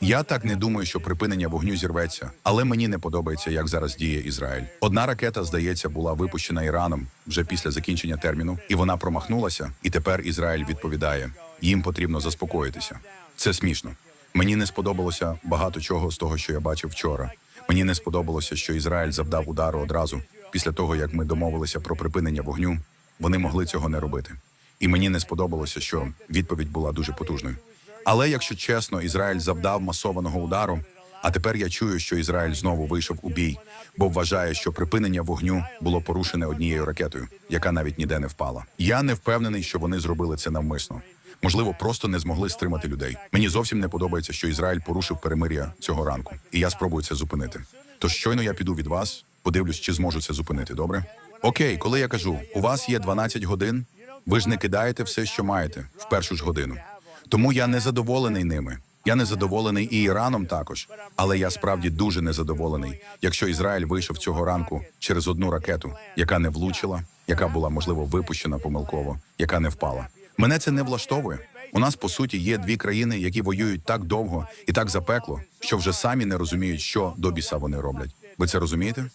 Я так не думаю, що припинення вогню зірветься, але мені не подобається, як зараз діє Ізраїль. Одна ракета, здається, була випущена Іраном вже після закінчення терміну, і вона промахнулася. І тепер Ізраїль відповідає: їм потрібно заспокоїтися. Це смішно. Мені не сподобалося багато чого з того, що я бачив вчора. Мені не сподобалося, що Ізраїль завдав удару одразу після того, як ми домовилися про припинення вогню. Вони могли цього не робити. І мені не сподобалося, що відповідь була дуже потужною. Але якщо чесно, Ізраїль завдав масованого удару. А тепер я чую, що Ізраїль знову вийшов у бій, бо вважає, що припинення вогню було порушене однією ракетою, яка навіть ніде не впала. Я не впевнений, що вони зробили це навмисно. Можливо, просто не змогли стримати людей. Мені зовсім не подобається, що Ізраїль порушив перемир'я цього ранку, і я спробую це зупинити. Тож щойно я піду від вас, подивлюсь, чи зможу це зупинити. Добре? Окей, коли я кажу, у вас є 12 годин, ви ж не кидаєте все, що маєте, в першу ж годину. Тому я не задоволений ними. Я не задоволений і Іраном також, але я справді дуже незадоволений, якщо Ізраїль вийшов цього ранку через одну ракету, яка не влучила, яка була можливо випущена помилково, яка не впала. Мене це не влаштовує. У нас по суті є дві країни, які воюють так довго і так запекло, що вже самі не розуміють, що до біса вони роблять. Ви це розумієте?